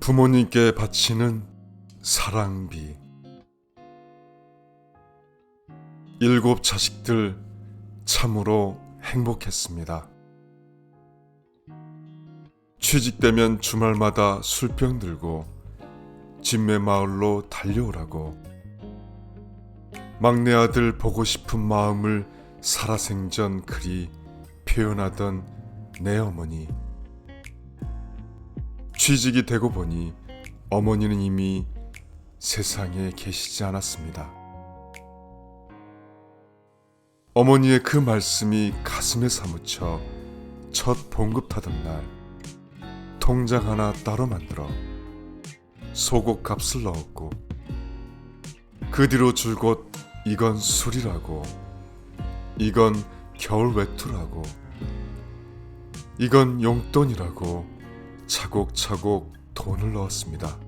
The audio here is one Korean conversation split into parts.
부모님께 바치는 사랑비. 일곱 자식들 참으로 행복했습니다. 취직되면 주말마다 술병 들고 진매 마을로 달려오라고 막내 아들 보고 싶은 마음을 살아생전 그리 표현하던 내 어머니. 취직이 되고 보니 어머니는 이미 세상에 계시지 않았습니다. 어머니의 그 말씀이 가슴에 사무쳐 첫 봉급하던 날 통장 하나 따로 만들어 소고 값을 넣었고 그 뒤로 줄곧 이건 술이라고 이건 겨울 외투라고 이건 용돈이라고 차곡차곡 돈을 넣었습니다.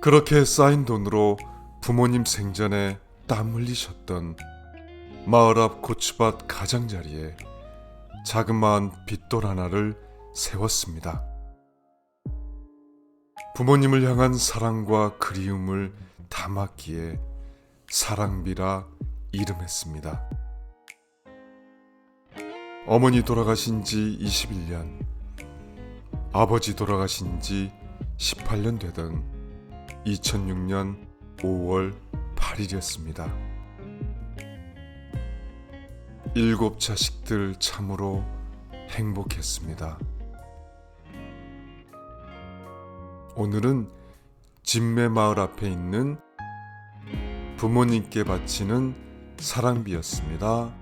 그렇게 쌓인 돈으로 부모님 생전에 땀 흘리셨던 마을 앞 고추밭 가장자리에 자그마한 빗돌 하나를 세웠습니다. 부모님을 향한 사랑과 그리움을 담았기에 사랑비라 이름했습니다. 어머니 돌아가신 지 21년, 아버지 돌아가신 지 18년 되던 2006년 5월 8일이었습니다. 일곱 자식들 참으로 행복했습니다. 오늘은 진매 마을 앞에 있는 부모님께 바치는 사랑비였습니다.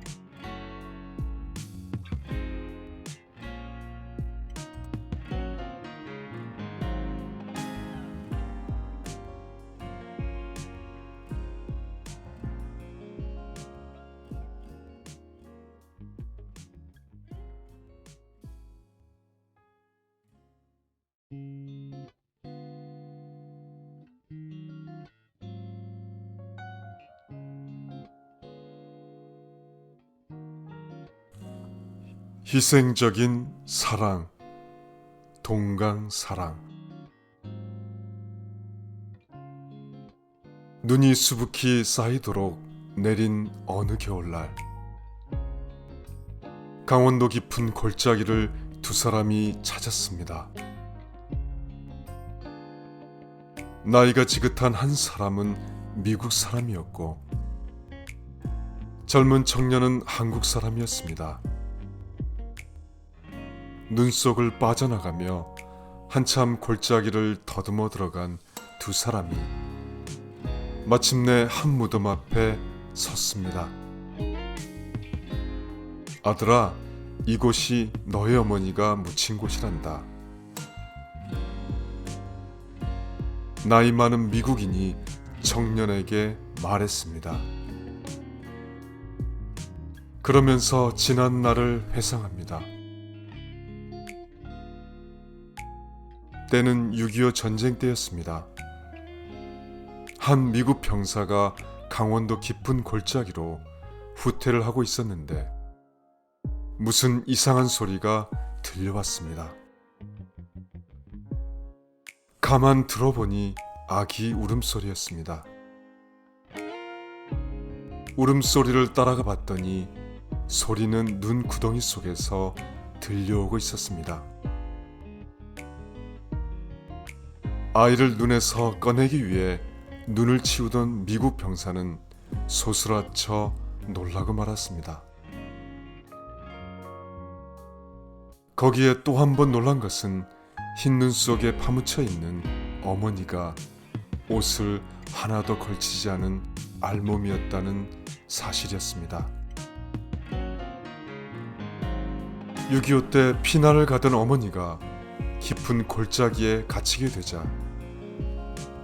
희생적인 사랑, 동강 사랑. 눈이 수북히 쌓이도록 내린 어느 겨울날. 강원도 깊은 골짜기를 두 사람이 찾았습니다. 나이가 지긋한 한 사람은 미국 사람이었고, 젊은 청년은 한국 사람이었습니다. 눈 속을 빠져나가며 한참 골짜기를 더듬어 들어간 두 사람이 마침내 한 무덤 앞에 섰습니다. 아들아, 이곳이 너의 어머니가 묻힌 곳이란다. 나이 많은 미국인이 청년에게 말했습니다. 그러면서 지난 날을 회상합니다. 때는 6.25 전쟁 때였습니다. 한 미국 병사가 강원도 깊은 골짜기로 후퇴를 하고 있었는데 무슨 이상한 소리가 들려왔습니다. 가만 들어보니 아기 울음소리였습니다. 울음소리를 따라가 봤더니 소리는 눈 구덩이 속에서 들려오고 있었습니다. 아이를 눈에서 꺼내기 위해 눈을 치우던 미국 병사는 소스라쳐 놀라고 말았습니다. 거기에 또 한 번 놀란 것은 흰 눈 속에 파묻혀 있는 어머니가 옷을 하나도 걸치지 않은 알몸이었다는 사실이었습니다. 6.25 때 피난을 가던 어머니가 깊은 골짜기에 갇히게 되자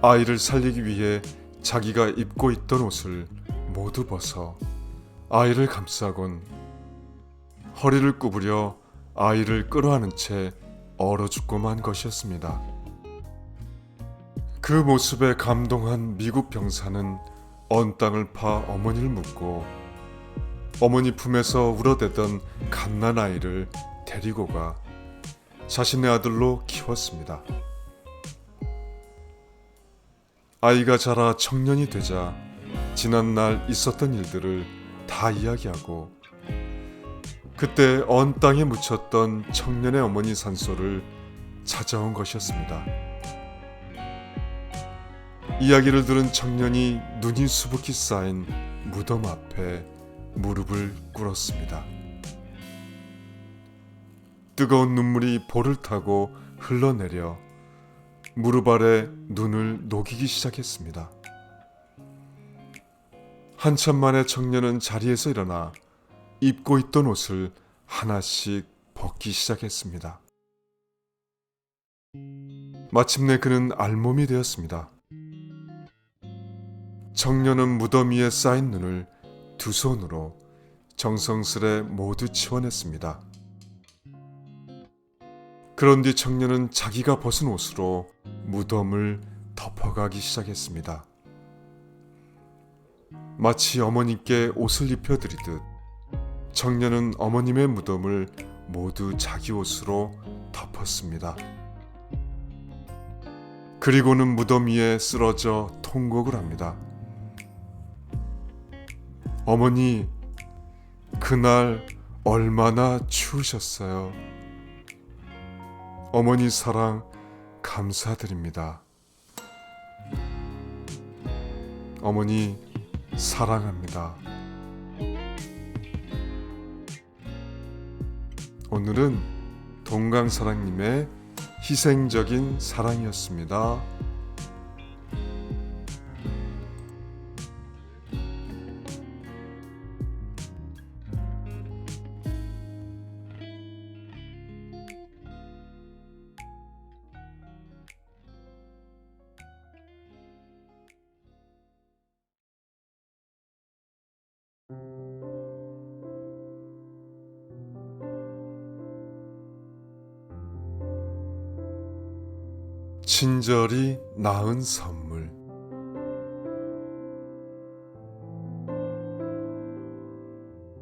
아이를 살리기 위해 자기가 입고 있던 옷을 모두 벗어 아이를 감싸곤 허리를 구부려 아이를 끌어안은 채 얼어 죽고만 것이었습니다. 그 모습에 감동한 미국 병사는 언 땅을 파 어머니를 묻고 어머니 품에서 울어대던 갓난 아이를 데리고 가 자신의 아들로 키웠습니다. 아이가 자라 청년이 되자 지난날 있었던 일들을 다 이야기하고 그때 언 땅에 묻혔던 청년의 어머니 산소를 찾아온 것이었습니다. 이야기를 들은 청년이 눈이 수북히 쌓인 무덤 앞에 무릎을 꿇었습니다. 뜨거운 눈물이 볼을 타고 흘러내려 무릎 아래 눈을 녹이기 시작했습니다. 한참 만에 청년은 자리에서 일어나 입고 있던 옷을 하나씩 벗기 시작했습니다. 마침내 그는 알몸이 되었습니다. 청년은 무덤 위에 쌓인 눈을 두 손으로 정성스레 모두 치워냈습니다. 그런 뒤 청년은 자기가 벗은 옷으로 무덤을 덮어가기 시작했습니다. 마치 어머니께 옷을 입혀드리듯 청년은 어머님의 무덤을 모두 자기 옷으로 덮었습니다. 그리고는 무덤 위에 쓰러져 통곡을 합니다. 어머니, 그날 얼마나 추우셨어요. 어머니 사랑 감사드립니다. 어머니 사랑합니다. 오늘은 동강사랑님의 희생적인 사랑이었습니다. 친절히 낳은 선물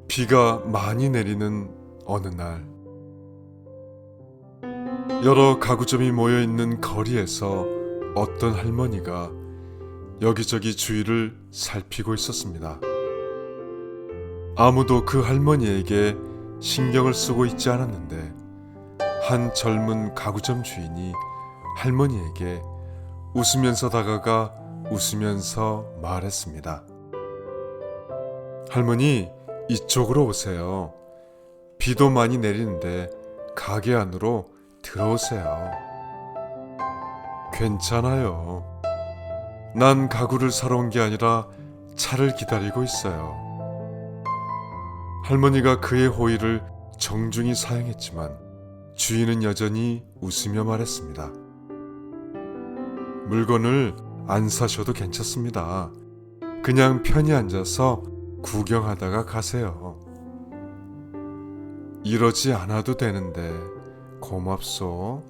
비가 많이 내리는 어느 날 여러 가구점이 모여 있는 거리에서 어떤 할머니가 여기저기 주위를 살피고 있었습니다. 아무도 그 할머니에게 신경을 쓰고 있지 않았는데 한 젊은 가구점 주인이 할머니에게 웃으면서 다가가 웃으면서 말했습니다. 할머니, 이쪽으로 오세요. 비도 많이 내리는데 가게 안으로 들어오세요. 괜찮아요. 난 가구를 사러 온 게 아니라 차를 기다리고 있어요. 할머니가 그의 호의를 정중히 사용했지만 주인은 여전히 웃으며 말했습니다. 물건을 안 사셔도 괜찮습니다. 그냥 편히 앉아서 구경하다가 가세요. 이러지 않아도 되는데 고맙소.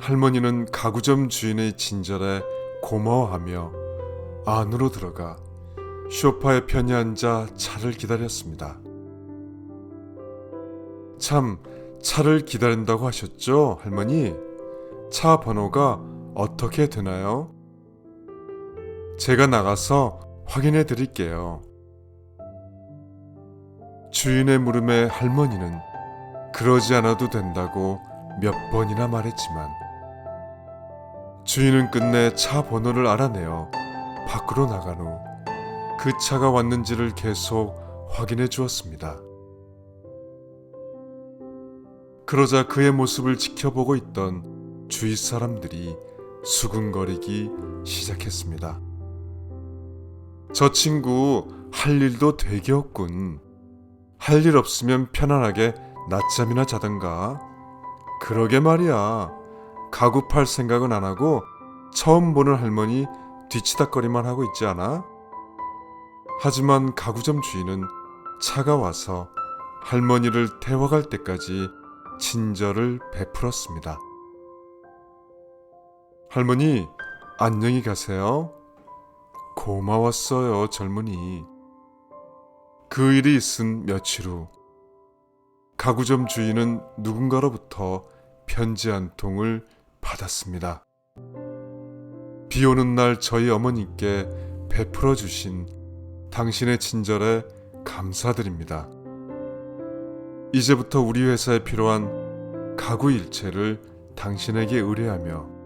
할머니는 가구점 주인의 친절에 고마워하며 안으로 들어가 쇼파에 편히 앉아 차를 기다렸습니다. 참, 차를 기다린다고 하셨죠, 할머니? 차 번호가 어떻게 되나요? 제가 나가서 확인해 드릴게요. 주인의 물음에 할머니는 그러지 않아도 된다고 몇 번이나 말했지만 주인은 끝내 차 번호를 알아내어 밖으로 나간 후 그 차가 왔는지를 계속 확인해 주었습니다. 그러자 그의 모습을 지켜보고 있던 주위 사람들이 수군거리기 시작했습니다. 저 친구 할 일도 되게 없군. 할 일 없으면 편안하게 낮잠이나 자던가. 그러게 말이야. 가구 팔 생각은 안 하고 처음 보는 할머니 뒤치다거리만 하고 있지 않아? 하지만 가구점 주인은 차가 와서 할머니를 태워갈 때까지 친절을 베풀었습니다. 할머니, 안녕히 가세요. 고마웠어요, 젊은이. 그 일이 있은 며칠 후, 가구점 주인은 누군가로부터 편지 한 통을 받았습니다. 비 오는 날 저희 어머니께 베풀어 주신 당신의 친절에 감사드립니다. 이제부터 우리 회사에 필요한 가구 일체를 당신에게 의뢰하며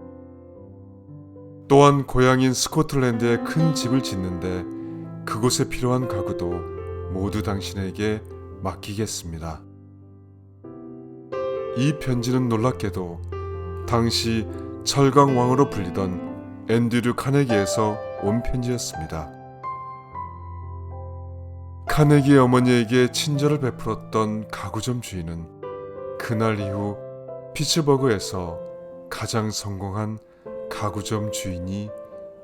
또한 고향인 스코틀랜드에 큰 집을 짓는데 그곳에 필요한 가구도 모두 당신에게 맡기겠습니다. 이 편지는 놀랍게도 당시 철강왕으로 불리던 앤드류 카네기에서 온 편지였습니다. 카네기의 어머니에게 친절을 베풀었던 가구점 주인은 그날 이후 피츠버그에서 가장 성공한 가구점 주인이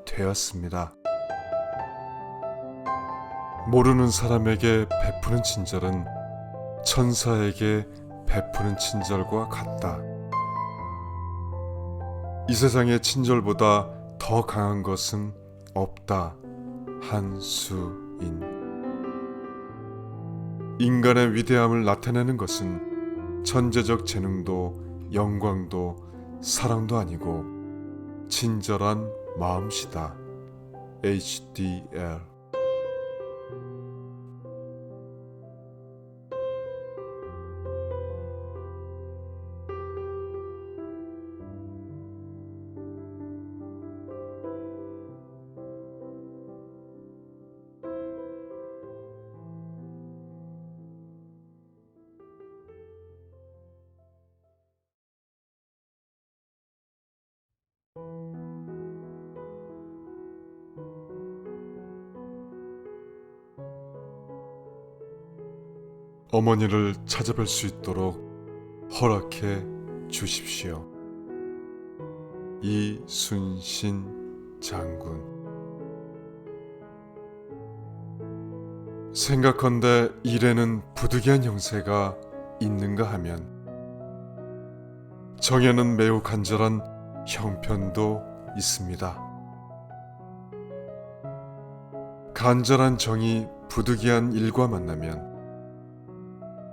되었습니다. 모르는 사람에게 베푸는 친절은 천사에게 베푸는 친절과 같다. 이 세상에 친절보다 더 강한 것은 없다. 한수인. 인간의 위대함을 나타내는 것은 천재적 재능도 영광도 사랑도 아니고 친절한 마음시다. HDL 어머니를 찾아뵐 수 있도록 허락해 주십시오. 이순신 장군 생각컨대 일에는 부득이한 형세가 있는가 하면 정에는 매우 간절한 형편도 있습니다. 간절한 정이 부득이한 일과 만나면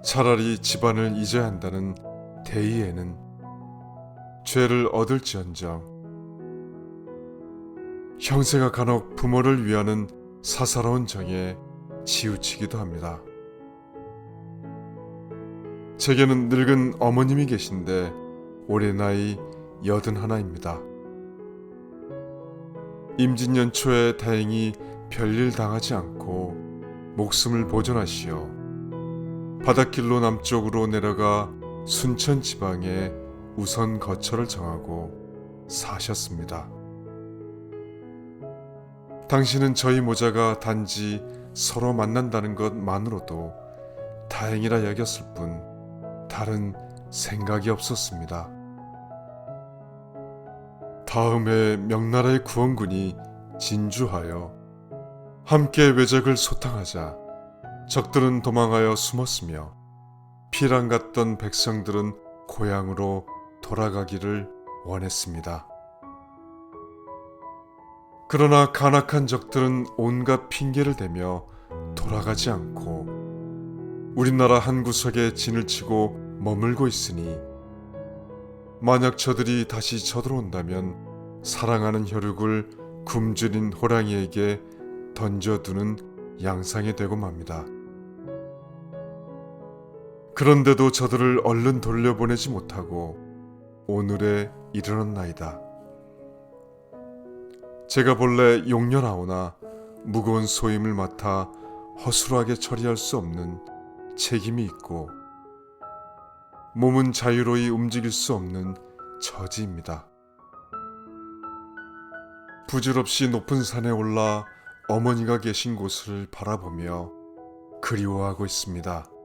차라리 집안을 잊어야 한다는 대의에는 죄를 얻을지언정 형세가 간혹 부모를 위하는 사사로운 정에 치우치기도 합니다. 제게는 늙은 어머님이 계신데 올해 나이 여든 하나입니다. 임진년 초에 다행히 별일 당하지 않고 목숨을 보존하시어 바닷길로 남쪽으로 내려가 순천 지방에 우선 거처를 정하고 사셨습니다. 당신은 저희 모자가 단지 서로 만난다는 것만으로도 다행이라 여겼을 뿐 다른 생각이 없었습니다. 다음에 명나라의 구원군이 진주하여 함께 외적을 소탕하자 적들은 도망하여 숨었으며 피랑 갔던 백성들은 고향으로 돌아가기를 원했습니다. 그러나 간악한 적들은 온갖 핑계를 대며 돌아가지 않고 우리나라 한 구석에 진을 치고 머물고 있으니 만약 저들이 다시 쳐들어온다면 사랑하는 혈육을 굶주린 호랑이에게 던져두는 양상이 되고 맙니다. 그런데도 저들을 얼른 돌려보내지 못하고 오늘에 이르렀나이다. 제가 본래 용렬하오나 무거운 소임을 맡아 허술하게 처리할 수 없는 책임이 있고 몸은 자유로이 움직일 수 없는 처지입니다. 부질없이 높은 산에 올라 어머니가 계신 곳을 바라보며 그리워하고 있습니다.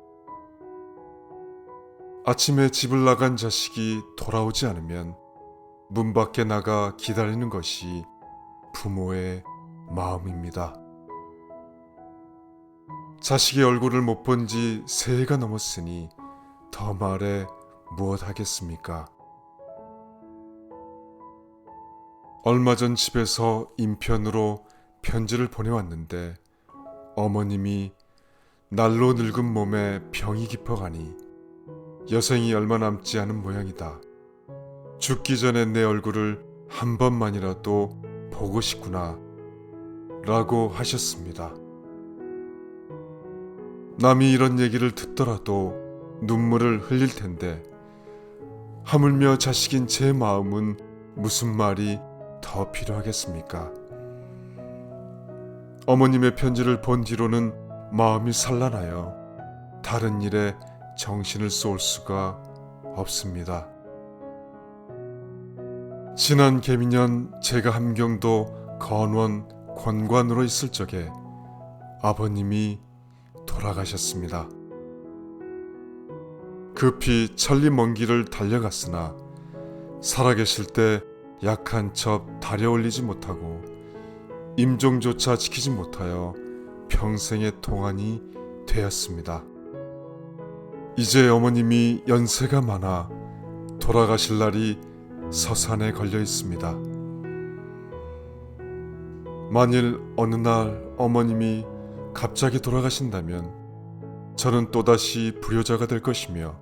아침에 집을 나간 자식이 돌아오지 않으면 문 밖에 나가 기다리는 것이 부모의 마음입니다. 자식의 얼굴을 못 본지 새해가 넘었으니 더 말해 무엇 하겠습니까? 얼마 전 집에서 인편으로 편지를 보내왔는데 어머님이 날로 늙은 몸에 병이 깊어가니 여생이 얼마 남지 않은 모양이다. 죽기 전에 내 얼굴을 한 번만이라도 보고 싶구나. 라고 하셨습니다. 남이 이런 얘기를 듣더라도 눈물을 흘릴 텐데 하물며 자식인 제 마음은 무슨 말이 더 필요하겠습니까? 어머님의 편지를 본 뒤로는 마음이 산란하여 다른 일에 정신을 쏠 수가 없습니다. 지난 개미년 제가 함경도 건원 권관으로 있을 적에 아버님이 돌아가셨습니다. 급히 천리 먼 길을 달려갔으나 살아계실 때 약한 첩 다려올리지 못하고 임종조차 지키지 못하여 평생의 동안이 되었습니다. 이제 어머님이 연세가 많아 돌아가실 날이 서산에 걸려 있습니다. 만일 어느 날 어머님이 갑자기 돌아가신다면 저는 또다시 불효자가 될 것이며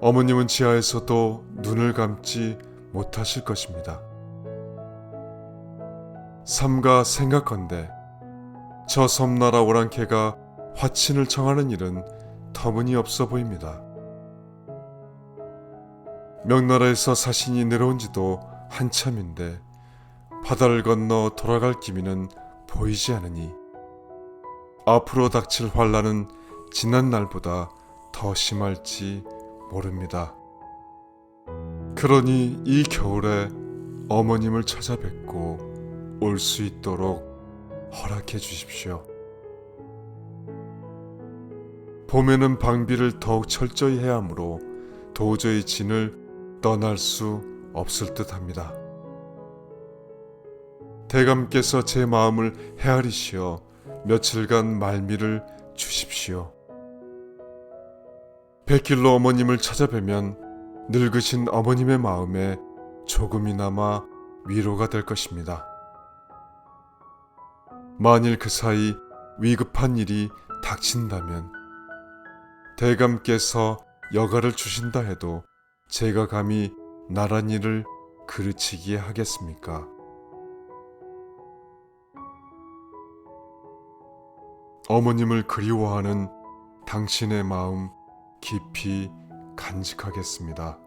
어머님은 지하에서도 눈을 감지 못하실 것입니다. 삼가 생각건대 저 섬나라 오랑캐가 화친을 청하는 일은 터무니없어 보입니다. 명나라에서 사신이 내려온 지도 한참인데 바다를 건너 돌아갈 기미는 보이지 않으니 앞으로 닥칠 환란은 지난 날보다 더 심할지 모릅니다. 그러니 이 겨울에 어머님을 찾아뵙고 올 수 있도록 허락해 주십시오. 봄에는 방비를 더욱 철저히 해야 하므로 도저히 진을 떠날 수 없을 듯 합니다. 대감께서 제 마음을 헤아리시어 며칠간 말미를 주십시오. 백길로 어머님을 찾아뵈면 늙으신 어머님의 마음에 조금이나마 위로가 될 것입니다. 만일 그 사이 위급한 일이 닥친다면 대감께서 여가를 주신다 해도 제가 감히 나란 일을 그르치기에 하겠습니까? 어머님을 그리워하는 당신의 마음 깊이 간직하겠습니다.